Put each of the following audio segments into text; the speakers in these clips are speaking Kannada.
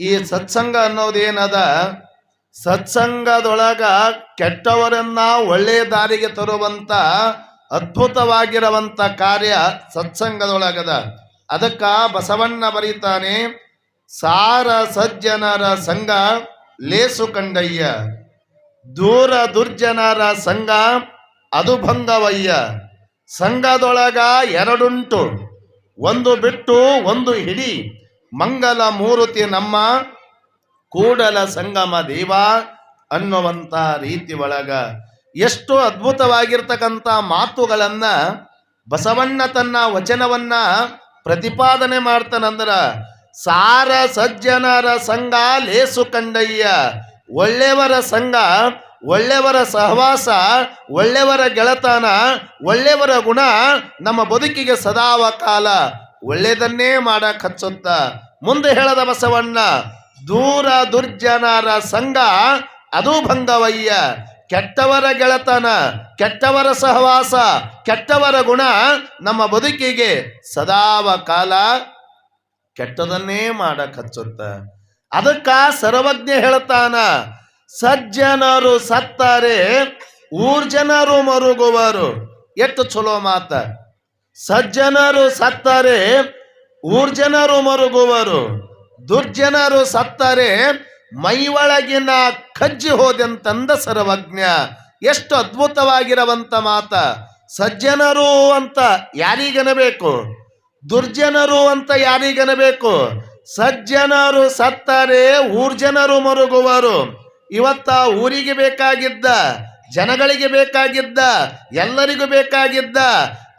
ಈ ಸತ್ಸಂಗ ಅನ್ನೋದೇನದ ಸತ್ಸಂಗದೊಳಗ ಕೆಟ್ಟವರನ್ನ ಒಳ್ಳೆಯ ದಾರಿಗೆ ತರುವಂತ ಅದ್ಭುತವಾಗಿರುವಂತ ಕಾರ್ಯ ಸತ್ಸಂಗದೊಳಗದ. ಅದಕ್ಕ ಬಸವಣ್ಣ ಬರೀತಾನೆ, ಸಾರ ಸಜ್ಜನರ ಸಂಘ ಲೇಸು ಕಂಡಯ್ಯ. ದೂರ ದುರ್ಜನರ ಸಂಘ ಅದು ಭಂಗವಯ್ಯ ಸಂಘದೊಳಗ ಎರಡುಂಟು, ಒಂದು ಬಿಟ್ಟು ಒಂದು ಹಿಡಿ. ಮಂಗಲ ಮೂರುತಿ ನಮ್ಮ ಕೂಡಲ ಸಂಗಮ ದೇವ ಅನ್ನುವಂಥ ರೀತಿ ಒಳಗ ಎಷ್ಟು ಅದ್ಭುತವಾಗಿರ್ತಕ್ಕಂಥ ಮಾತುಗಳನ್ನ ಬಸವಣ್ಣ ತನ್ನ ವಚನವನ್ನ ಪ್ರತಿಪಾದನೆ ಮಾಡ್ತಾನಂದ್ರ, ಸಾರ ಸಜ್ಜನರ ಸಂಘ ಲೇಸು ಕಂಡಯ್ಯ ಒಳ್ಳೆಯವರ ಸಂಘ ಒಳ್ಳೆಯವರ ಸಹವಾಸ ಒಳ್ಳೆಯವರ ಗೆಳತನ ಒಳ್ಳೆಯವರ ಗುಣ ನಮ್ಮ ಬದುಕಿಗೆ ಸದಾವ ಕಾಲ ಒಳ್ಳೆಯದನ್ನೇ ಮಾಡಕ್ಕೆ ಹಚ್ಚುತ್ತ. ಮುಂದೆ ಹೇಳದ ಬಸವಣ್ಣ, ದೂರ ದುರ್ಜನರ ಸಂಘ, ಅದು ಭಂಗವಯ್ಯ. ಕೆಟ್ಟವರ ಗೆಳತನ, ಕೆಟ್ಟವರ ಸಹವಾಸ, ಕೆಟ್ಟವರ ಗುಣ ನಮ್ಮ ಬದುಕಿಗೆ ಸದಾವ ಕಾಲ ಕೆಟ್ಟದನ್ನೇ ಮಾಡಕ್ ಹಚ್ಚುತ್ತ. ಅದಕ್ಕ ಸರ್ವಜ್ಞ ಹೇಳ್ತಾನ, ಸಜ್ಜನರು ಸತ್ತಾರೆ, ಊರ್ಜನರು ಮರುಗುವರು. ಎಷ್ಟು ಚಲೋ ಮಾತ. ಸಜ್ಜನರು ಸತ್ತರೆ ಊರ್ಜನರು ಮರುಗುವರು. ದುರ್ಜನರು ಸತ್ತರೆ ಒಳಗಿನ ಕಜ್ಜಿ ಹೋದೆಂತಂದ ಸರ್ವಜ್ಞ. ಎಷ್ಟು ಅದ್ಭುತವಾಗಿರುವಂತ ಮಾತ. ಸಜ್ಜನರು ಅಂತ ಯಾರಿಗನಬೇಕು? ದುರ್ಜನರು ಅಂತ ಯಾರಿಗನಬೇಕು? ಸಜ್ಜನರು ಸತ್ತರೆ ಊರ್ಜನರು ಮರುಗುವರು. ಇವತ್ತ ಊರಿಗೆ ಬೇಕಾಗಿದ್ದ, ಜನಗಳಿಗೆ ಬೇಕಾಗಿದ್ದ, ಎಲ್ಲರಿಗೂ ಬೇಕಾಗಿದ್ದ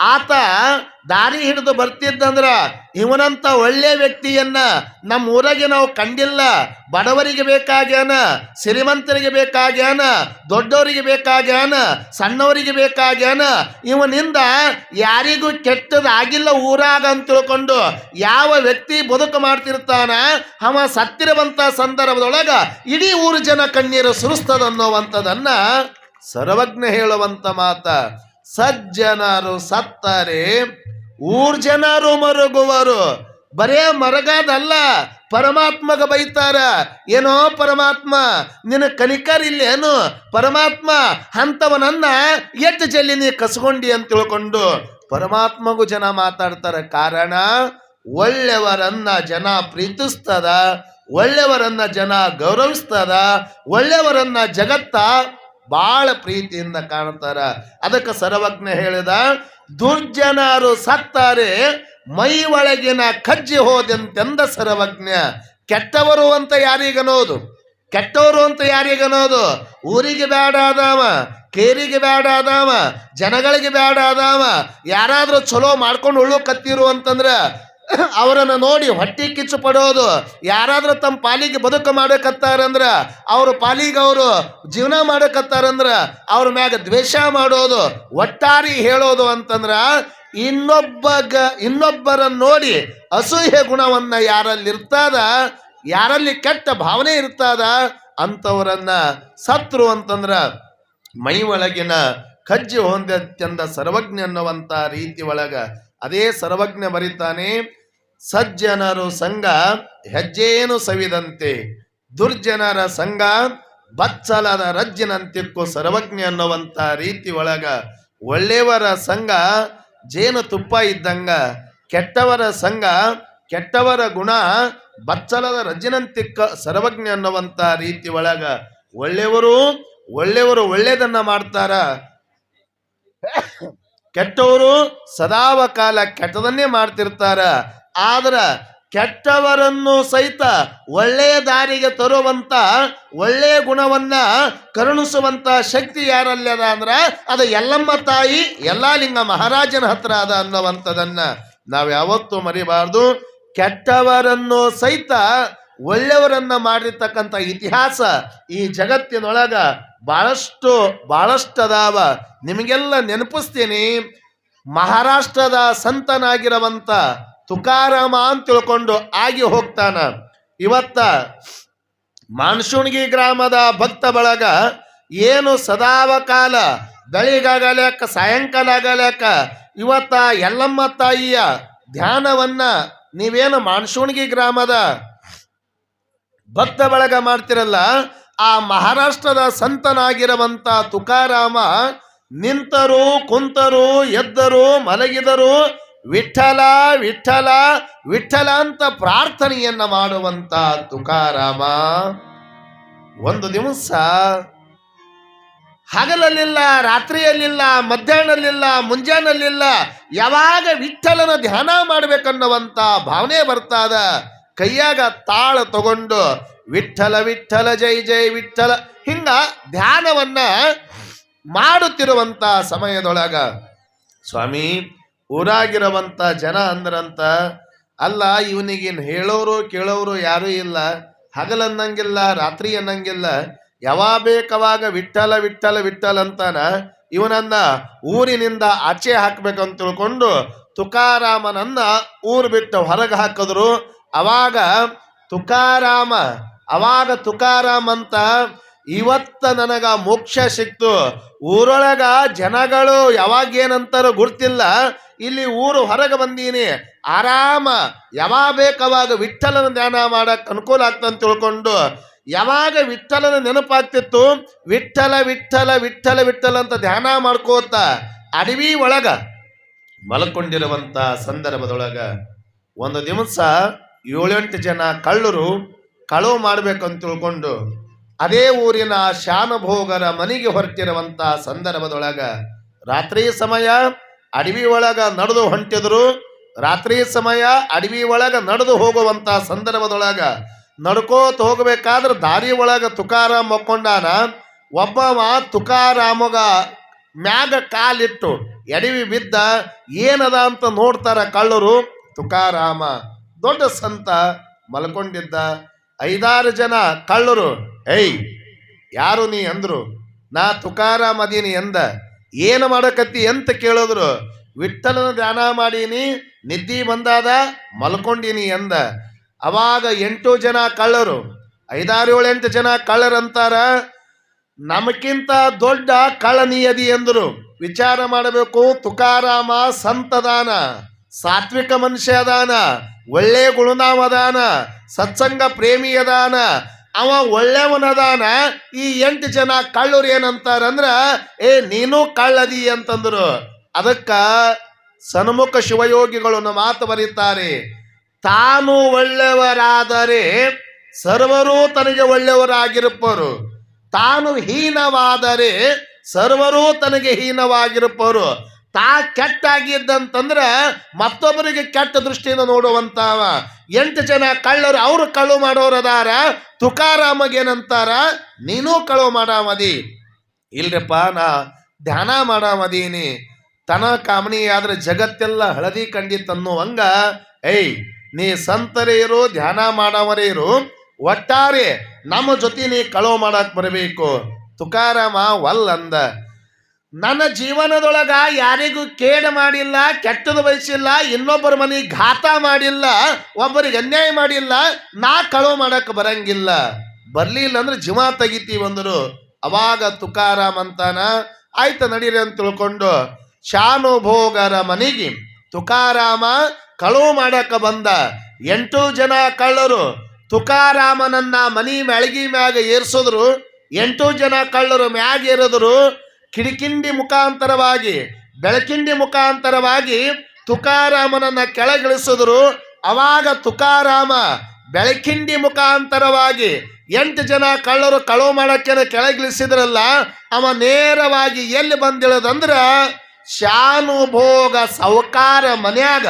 ಆತ ದಾರಿ ಹಿಡಿದು ಬರ್ತಿದ್ದಂದ್ರ ಇವನಂತ ಒಳ್ಳೆ ವ್ಯಕ್ತಿಯನ್ನ ನಮ್ಮ ಊರಾಗೆ ನಾವು ಕಂಡಿಲ್ಲ. ಬಡವರಿಗೆ ಬೇಕಾಗ್ಯಾನ, ಶ್ರೀಮಂತರಿಗೆ ಬೇಕಾಗ್ಯಾನ, ದೊಡ್ಡವರಿಗೆ ಬೇಕಾಗ್ಯಾನ, ಸಣ್ಣವರಿಗೆ ಬೇಕಾಗ್ಯಾನ, ಇವನಿಂದ ಯಾರಿಗೂ ಕೆಟ್ಟದಾಗಿಲ್ಲ ಊರಾಗ ಅಂತ ತಿಳ್ಕೊಂಡು ಯಾವ ವ್ಯಕ್ತಿ ಬದುಕು ಮಾಡ್ತಿರ್ತಾನ, ಅವ ಸತ್ತಿರುವಂತ ಸಂದರ್ಭದೊಳಗ ಇಡೀ ಊರು ಜನ ಕಣ್ಣೀರು ಸುರಿಸ್ತದನ್ನುವಂಥದನ್ನ ಸರ್ವಜ್ಞ ಹೇಳುವಂತ ಮಾತ. ಸಜ್ಜನರು ಸತ್ತರೆ, ಊರ್ಜನರು ಮರುಗುವರು. ಬರೇ ಮರಗದಲ್ಲ, ಪರಮಾತ್ಮಗ ಬೈತಾರ. ಏನೋ ಪರಮಾತ್ಮ, ನಿನ್ನ ಕನಿಕರಿಲ್ಲೇನು? ಪರಮಾತ್ಮ, ಅಂಥವನನ್ನ ಎತ್ತು ಜಲ್ಲಿ ನೀ ಕಸ್ಕೊಂಡಿ ಅಂತ ತಿಳ್ಕೊಂಡು ಪರಮಾತ್ಮಗೂ ಜನ ಮಾತಾಡ್ತಾರ. ಕಾರಣ, ಒಳ್ಳೆಯವರನ್ನ ಜನ ಪ್ರೀತಿಸ್ತದ, ಒಳ್ಳೆಯವರನ್ನ ಜನ ಗೌರವಿಸ್ತದ, ಒಳ್ಳೆಯವರನ್ನ ಜಗತ್ತ ಬಾಳ ಪ್ರೀತಿಯಿಂದ ಕಾಣ್ತಾರ. ಅದಕ್ಕೆ ಸರ್ವಜ್ಞ ಹೇಳಿದ, ದುರ್ಜನರು ಸತ್ತಾರೆ ಮೈ ಒಳಗಿನ ಕಜ್ಜಿ ಹೋದಂತೆಂದ ಸರ್ವಜ್ಞ. ಕೆಟ್ಟವರು ಅಂತ ಯಾರಿಗನೋದು? ಕೆಟ್ಟವರು ಅಂತ ಯಾರಿಗನೋದು? ಊರಿಗೆ ಬೇಡ ಆದಾವ, ಕೇರಿಗೆ ಬೇಡ ಅದಾವ ಜನಗಳಿಗೆ ಬೇಡ ಆದಾವ. ಯಾರಾದರೂ ಚಲೋ ಮಾಡ್ಕೊಂಡು ಉಳ್ಳು ಕತ್ತಿರು ಅಂತಂದ್ರ ಅವರನ್ನು ನೋಡಿ ಹೊಟ್ಟೆ ಕಿಚ್ಚು ಪಡೋದು. ಯಾರಾದರೂ ತಮ್ಮ ಪಾಲಿಗೆ ಬದುಕು ಮಾಡಕತ್ತಾರಂದ್ರ, ಅವ್ರ ಪಾಲಿಗೆ ಅವರು ಜೀವನ ಮಾಡಕತ್ತಾರಂದ್ರ, ಅವ್ರ ಮ್ಯಾಗ ದ್ವೇಷ ಮಾಡೋದು, ಒಟ್ಟಾರಿ ಹೇಳೋದು ಅಂತಂದ್ರ ಇನ್ನೊಬ್ಬ ಇನ್ನೊಬ್ಬರನ್ನ ನೋಡಿ ಅಸೂಹೆ ಗುಣವನ್ನ ಯಾರಲ್ಲಿ ಇರ್ತದ ಯಾರಲ್ಲಿ ಕೆಟ್ಟ ಭಾವನೆ ಇರ್ತದ ಅಂಥವರನ್ನ ಸತ್ರು ಅಂತಂದ್ರ ಮೈ ಒಳಗಿನ ಕಜ್ಜಿ ಹೊಂದತ್ಯಂದ ಸರ್ವಜ್ಞ ಅನ್ನುವಂಥ ರೀತಿ ಒಳಗ ಅದೇ ಸರ್ವಜ್ಞ ಬರೀತಾನೆ. ಸಜ್ಜನರು ಸಂಘ ಹೆಜ್ಜೇನು ಸವಿದಂತೆ, ದುರ್ಜನರ ಸಂಘ ಬಚ್ಚಲದ ರಜ್ಜಿನಂತಿಕ್ಕು ಸರ್ವಜ್ಞ ಅನ್ನುವಂಥ ರೀತಿ ಒಳಗ ಒಳ್ಳೆಯವರ ಸಂಘ ಜೇನು ತುಪ್ಪ ಇದ್ದಂಗ, ಕೆಟ್ಟವರ ಸಂಘ ಕೆಟ್ಟವರ ಗುಣ ಬಚ್ಚಲದ ರಜ್ಜಿನಂತಿಕ್ಕ ಸರ್ವಜ್ಞ ಅನ್ನುವಂಥ ರೀತಿ ಒಳಗ ಒಳ್ಳೆಯವರು ಒಳ್ಳೆಯವರು ಒಳ್ಳೆಯದನ್ನ ಮಾಡ್ತಾರ. ಕೆಟ್ಟವರು ಸದಾವ ಕಾಲ ಕೆಟ್ಟದನ್ನೇ ಮಾಡ್ತಿರ್ತಾರ. ಆದ್ರ ಕೆಟ್ಟವರನ್ನು ಸಹಿತ ಒಳ್ಳೆಯ ದಾರಿಗೆ ತರುವಂತ, ಒಳ್ಳೆಯ ಗುಣವನ್ನ ಕರುಣಿಸುವಂತ ಶಕ್ತಿ ಯಾರಲ್ಲಿ ಅದ ಅಂದ್ರ ಅದು ಎಲ್ಲಮ್ಮ ತಾಯಿ ಯಲ್ಲಾಲಿಂಗ ಮಹಾರಾಜನ ಹತ್ರ ಅದ ಅನ್ನುವಂಥದನ್ನ ನಾವು ಯಾವತ್ತೂ ಮರಿಬಾರ್ದು. ಕೆಟ್ಟವರನ್ನು ಸಹಿತ ಒಳ್ಳೆಯವರನ್ನ ಮಾಡಿರ್ತಕ್ಕಂಥ ಇತಿಹಾಸ ಈ ಜಗತ್ತಿನೊಳಗ ಬಹಳಷ್ಟು ಬಹಳಷ್ಟು ಅದಾವ ನಿಮಗೆಲ್ಲ ನೆನಪಿಸ್ತೀನಿ, ಮಹಾರಾಷ್ಟ್ರದ ಸಂತನಾಗಿರುವಂತ ತುಕಾರಾಮ ಅಂತ ತಿಳ್ಕೊಂಡು ಆಗಿ ಹೋಗ್ತಾನ. ಇವತ್ತ ಮಾನ್ಸೂಣಗಿ ಗ್ರಾಮದ ಭಕ್ತ ಬಳಗ ಏನು ಸದಾವ ಕಾಲ ಬೆಳಿಗಾಗಲ್ಯಾಕ ಸಾಯಂಕಾಲ ಆಗಲ್ಯಾಕ ಇವತ್ತ ಎಲ್ಲಮ್ಮ ತಾಯಿಯ ಧ್ಯಾನವನ್ನ ನೀವೇನು ಮಾನ್ಸೂಣಗಿ ಗ್ರಾಮದ ಭಕ್ತ ಬಳಗ ಮಾಡ್ತಿರಲ್ಲ, ಆ ಮಹಾರಾಷ್ಟ್ರದ ಸಂತನಾಗಿರುವಂತ ತುಕಾರಾಮ ನಿಂತರು, ಕುಂತರು, ಎದ್ದರು, ಮಲಗಿದರು ವಿಠಲ ವಿಠಲ ವಿಠಲ ಅಂತ ಪ್ರಾರ್ಥನೆಯನ್ನ ಮಾಡುವಂತ ತುಕಾರಾಮ, ಒಂದು ದಿವಸ ಹಗಲಲ್ಲಿಲ್ಲ, ರಾತ್ರಿಯಲ್ಲಿಲ್ಲ ಮಧ್ಯಾಹ್ನಲ್ಲಿಲ್ಲ ಮುಂಜಾನಲ್ಲಿಲ್ಲ, ಯಾವಾಗ ವಿಠಲನ ಧ್ಯಾನ ಮಾಡ್ಬೇಕನ್ನುವಂತ ಭಾವನೆ ಬರ್ತಾದ ಕೈಯಾಗ ತಾಳ ತಗೊಂಡು ವಿಠಲ ವಿಠಲ, ಜೈ ಜೈ, ವಿಠಲ ಹಿಂಗ ಧ್ಯಾನವನ್ನ ಮಾಡುತ್ತಿರುವಂತ ಸಮಯದೊಳಗ ಸ್ವಾಮಿ ಊರಾಗಿರುವಂತ ಜನ ಅಂದ್ರಂತ, ಅಲ್ಲ ಇವನಿಗೇನು ಹೇಳೋರು ಕೇಳೋರು ಯಾರೂ ಇಲ್ಲ. ಹಗಲನ್ನಂಗಿಲ್ಲ ರಾತ್ರಿ ಅನ್ನಂಗಿಲ್ಲ. ಯಾವಾಗ ಬೇಕವಾಗ ವಿಠಲ ವಿಠಲ ವಿಠಲ ಅಂತಾನ ಇವನನ್ನ ಊರಿನಿಂದ ಆಚೆ ಹಾಕ್ಬೇಕಂತ ತಿಳ್ಕೊಂಡು ತುಕಾರಾಮನನ್ನ ಊರು ಬಿಟ್ಟು ಹೊರಗೆ ಹಾಕಿದ್ರು. ಅವಾಗ ತುಕಾರಾಮ ಅವಾಗ ತುಕಾರಾಮ ಅಂತ ಇವತ್ತ ನನಗ ಮೋಕ್ಷ ಸಿಕ್ತು. ಊರೊಳಗ ಜನಗಳು ಯಾವಾಗ ಏನಂತಾರೋ ಗುರ್ತಿಲ್ಲ ಇಲ್ಲಿ ಊರು ಹೊರಗೆ ಬಂದೀನಿ. ಆರಾಮ ಯಾವಾಗ ಬೇಕವಾಗ ವಿಠಲನ ಧ್ಯಾನ ಮಾಡಕ್ ಅನುಕೂಲ ಆಗ್ತಂತ ತಿಳ್ಕೊಂಡು ಯಾವಾಗ ವಿಠಲನ ನೆನಪಾಗ್ತಿತ್ತು? ವಿಠಲ ವಿಠಲ ವಿಠಲ ವಿಠಲ ಅಂತ ಧ್ಯಾನ ಮಾಡ್ಕೋತ ಅಡವಿ ಒಳಗ ಮಲ್ಕೊಂಡಿರುವಂತ ಸಂದರ್ಭದೊಳಗ ಒಂದು ದಿವಸ ಏಳೆಂಟು ಜನ ಕಳ್ಳರು ಕಳವು ಮಾಡ್ಬೇಕಂತ ತಿಳ್ಕೊಂಡು ಅದೇ ಊರಿನ ಶಾನಭೋಗರ ಮನೆಗೆ ಹೊರಟಿರುವಂತ ಸಂದರ್ಭದೊಳಗ ರಾತ್ರಿ ಸಮಯ ಅಡವಿ ಒಳಗ ನಡೆದು ಹೊಂಟಿದ್ರು. ರಾತ್ರಿ ಸಮಯ ಅಡವಿ ಒಳಗ ನಡೆದು ಹೋಗುವಂತ ಸಂದರ್ಭದೊಳಗ ನಡ್ಕೋತ ಹೋಗಬೇಕಾದ್ರೆ ದಾರಿ ಒಳಗ ತುಕಾರಾಮ್ ಒಕ್ಕೊಂಡಾನ ಒಬ್ಬವ ತುಕಾರಾಮಗ ಮ್ಯಾಗ ಕಾಲಿಟ್ಟು ಎಡವಿ ಬಿದ್ದ, ಏನದ ಅಂತ ನೋಡ್ತಾರ ಕಳ್ಳರು? ತುಕಾರಾಮ ದೊಡ್ಡ ಸಂತ ಮಲ್ಕೊಂಡಿದ್ದ. ಐದಾರು ಜನ ಕಳ್ಳರು, ಏಯ್, ಯಾರು ನೀ? ಅಂದ್ರು. ನಾ ತುಕಾರಾಮ್ ಅದೀನಿ ಎಂದ. ಏನು ಮಾಡಕತ್ತಿ ಅಂತ ಕೇಳಿದ್ರು ವಿಠಲನ ಧ್ಯಾನ ಮಾಡೀನಿ, ನಿದ್ದಿ ಬಂದಾದ, ಮಲ್ಕೊಂಡೀನಿ ಅಂದ ಅವಾಗ ಎಂಟು ಜನ ಕಳ್ಳರು, ಐದಾರು ಏಳು ಎಂಟು ಜನ ಕಳ್ಳರಂತಾರ ನಮಕ್ಕಿಂತ ದೊಡ್ಡ ಕಳನಿಯದಿ ಎಂದರು. ವಿಚಾರ ಮಾಡಬೇಕು, ತುಕಾರಾಮ ಸಂತದಾನ, ಸಾತ್ವಿಕ ಮನುಷ್ಯ ಅದಾನ ಒಳ್ಳೆಯ ಗುಣನಾಮದಾನ ಸತ್ಸಂಗ ಪ್ರೇಮಿ ಅದಾನ ಅವ ಒಳ್ಳೆಯವನದಾನ ಈ ಎಂಟು ಜನ ಕಳ್ಳರು ಏನಂತಾರಂದ್ರ, ಏ, ನೀನು ಕಳ್ಳದಿ ಅಂತಂದ್ರು. ಅದಕ್ಕ ಸನ್ಮುಖ ಶಿವಯೋಗಿಗಳು ನಮ್ಮ ಮಾತು ಬರೀತಾರೆ. ತಾನು ಒಳ್ಳೆಯವರಾದರೆ ಸರ್ವರು ತನಗೆ ಒಳ್ಳೆಯವರಾಗಿರುಪರು ತಾನು ಹೀನವಾದರೆ ಸರ್ವರು ತನಗೆ ಹೀನವಾಗಿರುಪ್ಪರು ತಾ ಕೆಟ್ಟಾಗಿದ್ದಂತಂದ್ರೆ ಮತ್ತೊಬ್ಬರಿಗೆ ಕೆಟ್ಟ ದೃಷ್ಟಿಯಿಂದ ನೋಡುವಂತಾವ. ಎಂಟು ಜನ ಕಳ್ಳರು ಅವರು ಕಳು ಮಾಡೋರದಾರ ತುಕಾರಾಮಗೇನಂತಾರ ನೀನು ಕಳು ಮಾಡಾವದಿ ಇಲ್ರಪ್ಪ, ನಾ ಧ್ಯಾನ ಮಾಡಾಮದೀನಿ. ತನ ಕಾಮಣಿ ಆದ್ರೆ ಜಗತ್ತೆಲ್ಲ ಹಳದಿ ಕಂಡಿತ್ತನ್ನುವಂಗ ಏಯ್, ನೀ ಸಂತರೇ ಇರು, ಧ್ಯಾನ ಮಾಡವರೇ ಇರು. ಒಟ್ಟಾರೆ ನಮ್ಮ ಜೊತೆ ನೀ ಕಳವು ಮಾಡಕ್ ಬರಬೇಕು. ತುಕಾರಾಮ ವಲ್ ಅಂದ ನನ್ನ ಜೀವನದೊಳಗ ಯಾರಿಗೂ ಕೇಡು ಮಾಡಿಲ್ಲ, ಕೆಟ್ಟದು ಬಯಸಿಲ್ಲ, ಇನ್ನೊಬ್ಬರ ಮನೆ ಘಾತ ಮಾಡಿಲ್ಲ, ಒಬ್ಬರಿಗೆ ಅನ್ಯಾಯ ಮಾಡಿಲ್ಲ, ನಾ ಕಳುವು ಮಾಡಕ್ಕೆ ಬರಂಗಿಲ್ಲ. ಬರ್ಲಿಲ್ಲ ಅಂದ್ರೆ ಜೀವ ತೆಗಿತೀವಿ ಅಂದರು ಅವಾಗ ತುಕಾರಾಮ್ ಅಂತಾನ, ಆಯ್ತು ನಡೀರಿ ಅಂತ ತಿಳ್ಕೊಂಡು ಶಾನುಭೋಗರ ಮನೆಗೆ ತುಕಾರಾಮ ಕಳವು ಮಾಡಕ ಬಂದ. ಎಂಟು ಜನ ಕಳ್ಳರು ತುಕಾರಾಮನನ್ನ ಮನಿ ಮೆಳಗಿ ಮ್ಯಾಗ ಏರ್ಸಿದ್ರು. ಎಂಟು ಜನ ಕಳ್ಳರು ಮ್ಯಾಗ ಏರಿದ್ರು. ಕಿಡಿಕಿಂಡಿ ಮುಖಾಂತರವಾಗಿ, ಬೆಳಕಿಂಡಿ ಮುಖಾಂತರವಾಗಿ ತುಕಾರಾಮನನ್ನ ಕೆಳಗಿಳಿಸಿದ್ರು. ಅವಾಗ ತುಕಾರಾಮ ಬೆಳಕಿಂಡಿ ಮುಖಾಂತರವಾಗಿ ಎಂಟು ಜನ ಕಳ್ಳರು ಕಳವು ಮಾಡಕ್ಕೆ ಕೆಳಗಿಳಿಸಿದ್ರಲ್ಲ, ಅವ ನೇರವಾಗಿ ಎಲ್ಲಿ ಬಂದಿಳದಂದ್ರ ಶಾನುಭೋಗ ಸೌಕಾರ ಮನ್ಯಾಗ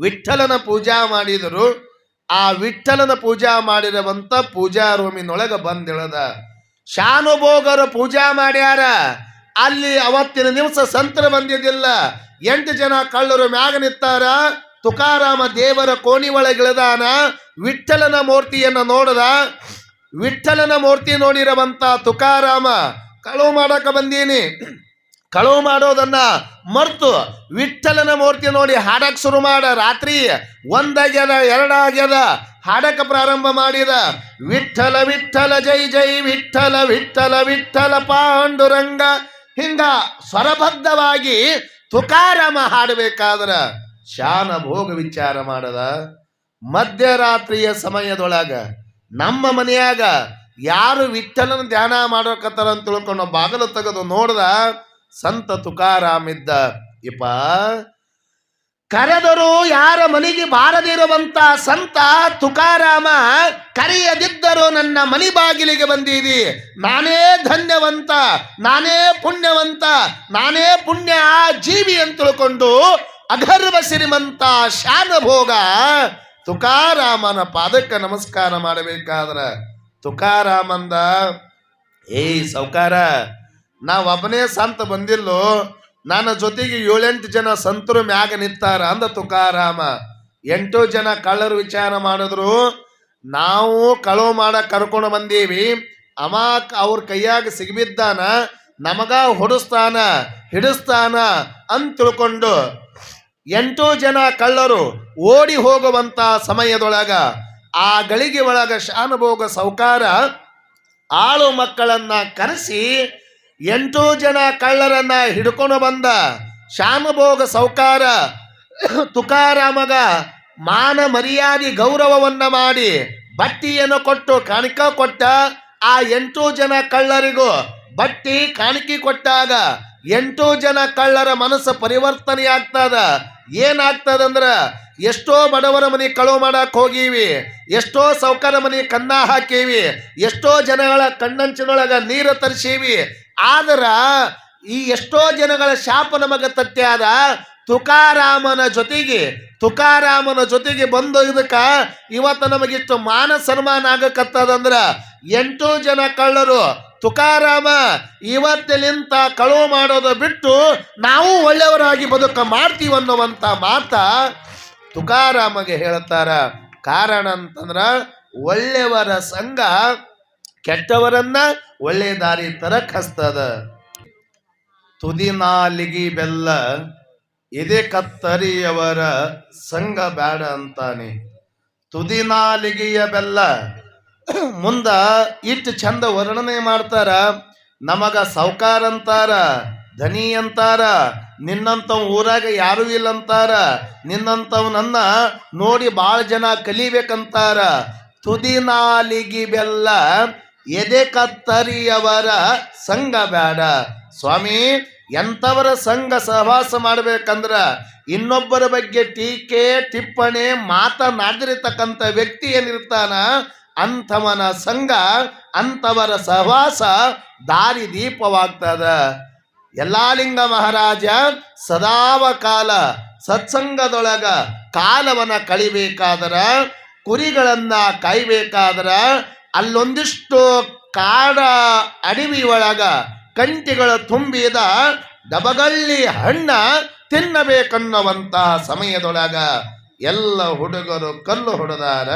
ವಿಠಲನ ಪೂಜಾ ಮಾಡಿದರು. ಆ ವಿಠಲನ ಪೂಜಾ ಮಾಡಿರುವಂಥ ಪೂಜಾ ರೂಮಿನೊಳಗೆ ಬಂದಿಳದ. ಶಾನುಭೋಗರು ಪೂಜಾ ಮಾಡ್ಯಾರ. ಅಲ್ಲಿ ಅವತ್ತಿನ ನಿಮಿಷ ಸಂತರ ಬಂದಿದ್ದಿಲ್ಲ. ಎಂಟು ಜನ ಕಳ್ಳರು ಮ್ಯಾಗ ನಿತ್ತಾರ ತುಕಾರಾಮ ದೇವರ ಕೋಣಿ ಒಳಗಿಳಿದಾನ ವಿಠಲನ ಮೂರ್ತಿಯನ್ನ ನೋಡದ. ವಿಠಲನ ಮೂರ್ತಿ ನೋಡಿರುವಂತ ತುಕಾರಾಮ, ಕಳುವು ಮಾಡಕ ಬಂದೀನಿ. ಕಳುವು ಮಾಡೋದನ್ನ ಮರ್ತು ವಿಠಲನ ಮೂರ್ತಿ ನೋಡಿ ಹಾಡಕ್ ಶುರು ಮಾಡ. ರಾತ್ರಿ ಒಂದಾಗ್ಯದ, ಎರಡಾಗ್ಯದ, ಹಾಡಕ ಪ್ರಾರಂಭ ಮಾಡಿದ. ವಿಠಲ ವಿಠಲ ಜೈ ಜೈ ವಿಠಲ ವಿಠಲ ವಿಠಲ ಪಾಂಡುರಂಗ. ಹಿಂಗ ಸ್ವರಬದ್ಧವಾಗಿ ತುಕಾರಾಮ ಹಾಡಬೇಕಾದ್ರ ಶಾನ ಭೋಗ ವಿಚಾರ ಮಾಡದ. ಮಧ್ಯರಾತ್ರಿಯ ಸಮಯದೊಳಗ ನಮ್ಮ ಮನೆಯಾಗ ಯಾರು ವಿಠಲನ ಧ್ಯಾನ ಮಾಡೋಕತ್ತಾರ ಅಂತ ತಿಳ್ಕೊಂಡು ಬಾಗಿಲು ತೆಗೆದು ನೋಡ್ದ. ಸಂತ ತುಕಾರಾಮಿದ್ದ. ಇಪ್ಪ ಕರೆದರು ಯಾರ ಮನೆಗೆ ಬಾರದಿರುವಂತ ಸಂತ ತುಕಾರಾಮ ಕರೆಯದಿದ್ದರೂ ನನ್ನ ಮನಿ ಬಾಗಿಲಿಗೆ ಬಂದಿದಿ ನಾನೇ ಧನ್ಯವಂತ, ನಾನೇ ಪುಣ್ಯವಂತ, ನಾನೇ ಪುಣ್ಯ ಜೀವಿ ಅಂತ ತಿಳ್ಕೊಂಡು ಅಗರ್ವ ಶ್ರೀಮಂತ ಶಾನಭೋಗ ತುಕಾರಾಮನ ಪಾದಕ್ಕೆ ನಮಸ್ಕಾರ ಮಾಡಬೇಕಾದ್ರ. ತುಕಾರಾಮಂದ, ಏಯ್ ಸೌಕಾರ ನಾವೊಬ್ಬನೇ ಸಂತ ಬಂದಿಲ್ಲೋ, ನನ್ನ ಜೊತೆಗೆ ಏಳೆಂಟು ಜನ ಸಂತರು ಮ್ಯಾಗ ನಿಂತಾರ ಅಂದ ತುಕಾರಾಮ. ಎಂಟು ಜನ ಕಳ್ಳರು ವಿಚಾರ ಮಾಡಿದ್ರು. ನಾವು ಕಳವು ಮಾಡ ಕರ್ಕೊಂಡು ಬಂದೀವಿ. ಅವ ಅವ್ರ ಕೈಯಾಗ ಸಿಗಬಿದ್ದಾನ. ನಮಗ ಹೊಡಿಸ್ತಾನ, ಹಿಡಿಸ್ತಾನ ಅಂತ ತಿಳ್ಕೊಂಡು ಎಂಟು ಜನ ಕಳ್ಳರು ಓಡಿ ಹೋಗುವಂತ ಸಮಯದೊಳಗ ಆ ಗಳಿಗೆ ಒಳಗ ಶಾನುಭೋಗ ಸೌಕಾರ ಆಳು ಮಕ್ಕಳನ್ನ ಕರೆಸಿ ಎಂಟು ಜನ ಕಳ್ಳರನ್ನ ಹಿಡ್ಕೊಂಡು ಬಂದ ಶ್ಯಾಮಭೋಗ ಸೌಕಾರ, ತುಕಾರಾಮಗ ಮಾನ ಮರ್ಯಾದೆ ಗೌರವವನ್ನ ಮಾಡಿ ಬಟ್ಟಿಯನ್ನು ಕೊಟ್ಟು ಕಾಣಿಕ ಕೊಟ್ಟ ಆ ಎಂಟು ಜನ ಕಳ್ಳರಿಗೂ ಬಟ್ಟಿ ಕಾಣಿಕೆ ಕೊಟ್ಟಾಗ ಎಂಟು ಜನ ಕಳ್ಳರ ಮನಸ್ಸು ಪರಿವರ್ತನೆ ಆಗ್ತದ. ಏನಾಗ್ತದಂದ್ರೆ ಎಷ್ಟೋ ಬಡವರ ಮನೆ ಕಳುವು ಮಾಡಕ್ ಹೋಗೀವಿ, ಎಷ್ಟೋ ಸೌಕರ್ಯ ಮನೆ ಕನ್ನ ಹಾಕೀವಿ, ಎಷ್ಟೋ ಜನಗಳ ಕಣ್ಣಂಚಿನೊಳಗ ನೀರು ತರಿಸೀವಿ ಆದ್ರ ಈ ಎಷ್ಟೋ ಜನಗಳ ಶಾಪ ನಮಗೆ ತತ್ಯಾದ ತುಕಾರಾಮನ ಜೊತೆಗೆ ತುಕಾರಾಮನ ಜೊತೆಗೆ ಬಂದು ಇದಕ್ಕ ಇವತ್ತು ನಮಗಿಷ್ಟು ಮಾನ ಸನ್ಮಾನ ಆಗಕತ್ತದಂದ್ರ ಎಂಟು ಜನ ಕಳ್ಳರು. ತುಕಾರಾಮ ಇವತ್ತಿನಿಂತ ಕಳುವು ಮಾಡೋದು ಬಿಟ್ಟು ನಾವು ಒಳ್ಳೆಯವರಾಗಿ ಬದುಕ ಮಾಡ್ತೀವಿ ಅನ್ನುವಂತ ಮಾತ ತುಕಾರಾಮಗೆ ಹೇಳ್ತಾರ. ಕಾರಣ ಅಂತಂದ್ರ ಒಳ್ಳೆಯವರ ಸಂಘ ಕೆಟ್ಟವರನ್ನ ಒಳ್ಳೆ ದಾರಿ ತರಕ್ ಕಸ್ತದ ತುದಿ ನಾಲಿಗಿ ಬೆಲ್ಲ, ಎದೆ ಕತ್ತರಿಯವರ ಸಂಘ ಬೇಡ ಅಂತಾನೆ. ತುದಿ ನಾಲಿಗೆಯ ಬೆಲ್ಲ, ಮುಂದ ಇಟ್ ಚಂದ ವರ್ಣನೆ ಮಾಡ್ತಾರ. ನಮಗ ಸಾವ್ಕಾರ ಅಂತಾರ, ಧನಿ ಅಂತಾರ ನಿನ್ನಂಥವ್ ಊರಾಗ ಯಾರು ಇಲ್ಲ ಅಂತಾರ ನಿನ್ನಂತವನನ್ನ ನೋಡಿ ಭಾಳ ಜನ ಕಲಿಬೇಕಂತಾರ. ತುದಿ ನಾಲಿಗಿ ಬೆಲ್ಲ ಎದೆ ಕತ್ತರಿಯವರ ಸಂಘ ಬೇಡ ಸ್ವಾಮಿ, ಎಂಥವರ ಸಂಘ ಸಹವಾಸ ಮಾಡಬೇಕಂದ್ರ ಇನ್ನೊಬ್ಬರ ಬಗ್ಗೆ ಟೀಕೆ, ಟಿಪ್ಪಣಿ, ಮಾತನಾಡಿರ್ತಕ್ಕಂಥ ವ್ಯಕ್ತಿ ಏನಿರ್ತಾನ? ಅಂಥವನ ಸಂಘ, ಅಂಥವರ ಸಹವಾಸ ದಾರಿ ದೀಪವಾಗ್ತದ. ಎಲ್ಲಾಲಿಂಗ ಮಹಾರಾಜ ಸದಾವ ಕಾಲ ಸತ್ಸಂಗದೊಳಗ ಕಾಲವನ್ನ ಕಳಿಬೇಕಾದರ, ಕುರಿಗಳನ್ನ ಕಾಯ್ಬೇಕಾದರ ಅಲ್ಲೊಂದಿಷ್ಟು ಕಾಡ ಅಡವಿ ಒಳಗ ಕಂಟಿಗಳು ತುಂಬಿದ ಡಬಗಲ್ಲಿ ಹಣ್ಣ ತಿನ್ನಬೇಕನ್ನುವಂತಹ ಸಮಯದೊಳಗ ಎಲ್ಲ ಹುಡುಗರು ಕಲ್ಲು ಹೊಡೆದಾರ.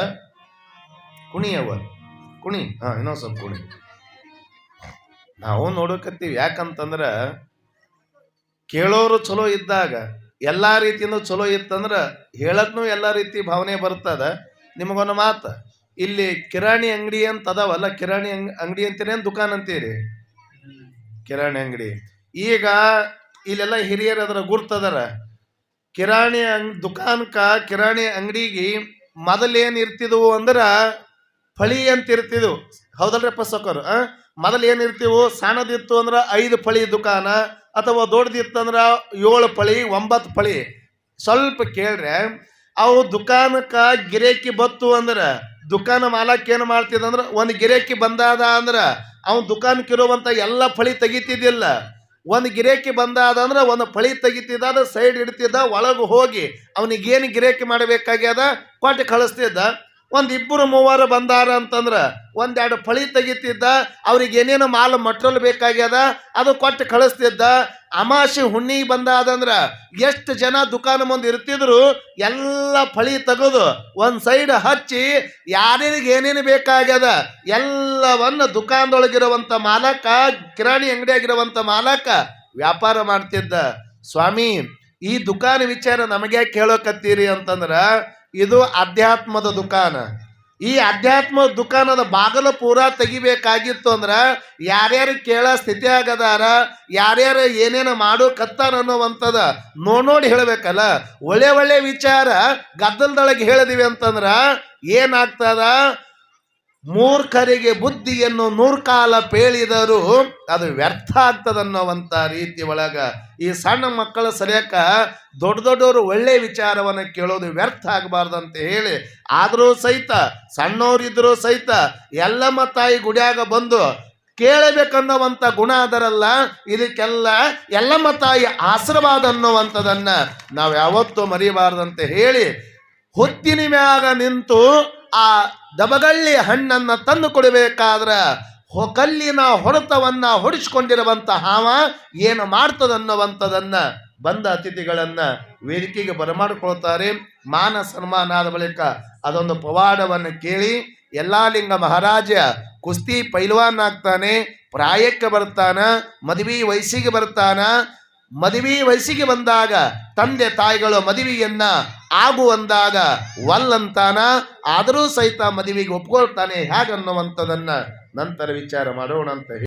ಕುಣಿಯವ ಕುಣಿ. ಹಾ, ಇನ್ನೊಂದು ಸ್ವಲ್ಪ ಕುಣಿ. ನಾವು ನೋಡಕತ್ತೀವಿ. ಯಾಕಂತಂದ್ರ ಕೇಳೋರು ಚಲೋ ಇದ್ದಾಗ, ಎಲ್ಲಾ ರೀತಿಯಿಂದ ಚಲೋ ಇತ್ತಂದ್ರೆ ಹೇಳದ್ನು ಎಲ್ಲಾ ರೀತಿ ಭಾವನೆ ಬರ್ತದ. ನಿಮಗೊಂದು ಮಾತು. ಇಲ್ಲಿ ಕಿರಾಣಿ ಅಂಗಡಿ ಅಂತ ಅದಾವಲ್ಲ ಕಿರಾಣಿ ಅಂಗ್, ಅಂಗಡಿ ಅಂತೀರಿ ಏನು ದುಕಾನ್ ಅಂತೀರಿ? ಕಿರಾಣಿ ಅಂಗಡಿ. ಈಗ ಇಲ್ಲೆಲ್ಲ ಹಿರಿಯರು ಅದರ ಗುರ್ತದಾರ ಕಿರಾಣಿ ಅಂಗ್, ದುಕಾನ್ಕ ಕಿರಾಣಿ ಅಂಗಡಿಗೆ ಮೊದಲೇನ್ ಇರ್ತಿದ್ವು ಅಂದ್ರ ಫಳಿ ಅಂತ ಇರ್ತಿದ್ವು. ಹೌದಲ್ರಪ್ಪ ಸೊಕರು ಆ? ಮೊದಲು ಇರ್ತಿವು? ಸಣ್ಣದಿತ್ತು ಅಂದ್ರ ಐದು ಫಳಿ ದುಕಾನ, ಅಥವಾ ದೊಡ್ಡದಿತ್ತು ಅಂದ್ರ ಏಳು ಫಳಿ, ಒಂಬತ್ತು ಫಳಿ. ಸ್ವಲ್ಪ ಕೇಳ್ರೆ ಅವು ದುಕಾನಕ್ಕ ಗಿರೇಕಿ ಬತ್ತು ಅಂದ್ರ, ದುಕಾನ ಮಾಲಕ್ ಏನ್ ಮಾಡ್ತಿದಂದ್ರ, ಒಂದು ಗಿರೇಕಿ ಬಂದಾದ ಅಂದ್ರ ಅವ್ನ ದುಕಾನಕ್ಕೆ ಇರುವಂತ ಎಲ್ಲ ಫಳಿ ತೆಗಿತಿದ್ದಿಲ್ಲ. ಒಂದು ಗಿರೇಕಿ ಬಂದಾದ ಅಂದ್ರೆ, ಒಂದು ಫಳಿ ತೆಗಿತಿದ್ದ ಸೈಡ್ ಇಡ್ತಿದ್ದ ಒಳಗೆ ಹೋಗಿ ಅವನಿಗೆ ಏನು ಗಿರೇಕಿ ಮಾಡಬೇಕಾಗ್ಯದ, ಕೊಟ್ಟು ಕಳಿಸ್ತಿದ್ದ. ಒಂದ್ ಇಬ್ಬರು ಮೂವರು ಬಂದಾರ ಅಂತಂದ್ರ ಒಂದೆರಡು ಫಳಿ ತೆಗಿತಿದ್ದ, ಅವ್ರಿಗೆ ಏನೇನು ಮಾಲ್ ಮಟ್ರಲ್ ಬೇಕಾಗ್ಯದ, ಅದು ಕೊಟ್ಟು ಕಳಿಸ್ತಿದ್ದ. ಅಮಾಶಿ ಹುಣ್ಣಿ ಬಂದಾದಂದ್ರ ಎಷ್ಟು ಜನ ದುಕಾನ ಮುಂದೆ ಇರ್ತಿದ್ರು, ಎಲ್ಲ ಫಳಿ ತೆಗೆದು ಒಂದು ಸೈಡ್ ಹಚ್ಚಿ ಯಾರಿಗೆ ಏನೇನು ಬೇಕಾಗ್ಯದ, ಎಲ್ಲವನ್ನ ದುಕಾನದೊಳಗಿರುವಂತ ಮಾಲಕ, ಕಿರಾಣಿ ಅಂಗಡಿಯಾಗಿರುವಂತ ಮಾಲಕ ವ್ಯಾಪಾರ ಮಾಡ್ತಿದ್ದ. ಸ್ವಾಮಿ, ಈ ದುಕಾನ ವಿಚಾರ ನಮಗೆ ಕೇಳೋಕತ್ತೀರಿ ಅಂತಂದ್ರ ಇದು ಅಧ್ಯಾತ್ಮದ ದುಕಾನ ಈ ಅಧ್ಯಾತ್ಮ ದುಕಾನದ ಬಾಗಲ ಪೂರ ತೆಗಿಬೇಕಾಗಿತ್ತು ಅಂದ್ರ ಯಾರ್ಯಾರು ಕೇಳೋ ಸ್ಥಿತಿ ಆಗದಾರ, ಯಾರ್ಯಾರು ಏನೇನು ಮಾಡು ಕತ್ತಾರ ಅನ್ನೋವಂಥದ ನೋಡ್ ನೋಡಿ ಹೇಳಬೇಕಲ್ಲ. ಒಳ್ಳೆ ಒಳ್ಳೆ ವಿಚಾರ ಗದ್ದಲದೊಳಗೆ ಹೇಳಿದಿವಿ ಅಂತಂದ್ರ ಏನಾಗ್ತದ? ಮೂರ್ಖರಿಗೆ ಬುದ್ಧಿಯನ್ನು ನೂರ್ಕಾಲ ಪೇಳಿದರೂ ಅದು ವ್ಯರ್ಥ ಆಗ್ತದನ್ನುವಂಥ ರೀತಿ ಒಳಗ ಈ ಸಣ್ಣ ಮಕ್ಕಳ ಸರಿಯಕ ದೊಡ್ಡ ದೊಡ್ಡವರು ಒಳ್ಳೆ ವಿಚಾರವನ್ನು ಕೇಳೋದು ವ್ಯರ್ಥ ಆಗಬಾರ್ದಂತ ಹೇಳಿ, ಆದರೂ ಸಹಿತ ಸಣ್ಣವರಿದ್ದರೂ ಸಹಿತ ಎಲ್ಲಮ್ಮ ತಾಯಿ ಗುಡಿಯಾಗ ಬಂದು ಕೇಳಬೇಕನ್ನುವಂಥ ಗುಣ ಅದರಲ್ಲ, ಇದಕ್ಕೆಲ್ಲ ಎಲ್ಲಮ್ಮ ತಾಯಿ ಆಶೀರ್ವಾದ ಅನ್ನುವಂಥದ್ದನ್ನು ನಾವು ಯಾವತ್ತೂ ಮರಿಬಾರ್ದಂತ ಹೇಳಿ ಹೊತ್ತಿನ ಮ್ಯಾಗ ನಿಂತು ಆ ದಬಗಳ್ಳಿ ಹಣ್ಣನ್ನು ತಂದು ಕೊಡಬೇಕಾದ್ರೆ ಕಲ್ಲಿನ ಹೊಡೆತವನ್ನ ಹೊಡಿಸ್ಕೊಂಡಿರುವಂಥ ಹಾವ ಏನು ಮಾಡ್ತದನ್ನುವಂಥದನ್ನ ಬಂದ ಅತಿಥಿಗಳನ್ನ ವೇದಿಕೆಗೆ ಬರಮಾಡಿಕೊಳ್ತಾರೆ. ಮಾನ ಸನ್ಮಾನ ಆದ ಬಳಿಕ ಅದೊಂದು ಪವಾಡವನ್ನು ಕೇಳಿ ಯಲ್ಲಾಲಿಂಗ ಮಹಾರಾಜ ಕುಸ್ತಿ ಪೈಲ್ವಾನ್ ಆಗ್ತಾನೆ, ಪ್ರಾಯಕ್ಕೆ ಬರ್ತಾನ, ಮದುವೆ ವಯಸ್ಸಿಗೆ ಬರ್ತಾನ ಮದುವೆ ವಯಸ್ಸಿಗೆ ಬಂದಾಗ ತಂದೆ ತಾಯಿಗಳು ಮದುವೆಯನ್ನ ಆಗು ಅಂದಾಗ ವಲ್ಲಂತಾನ ಆದರೂ ಸಹಿತ ಮದುವೆಗೆ ಒಪ್ಕೊಳ್ತಾನೆ ಹೇಗನ್ನುವಂಥದನ್ನ ನಂತರ ವಿಚಾರ ಮಾಡೋಣ ಅಂತ ಹೇಳಿ.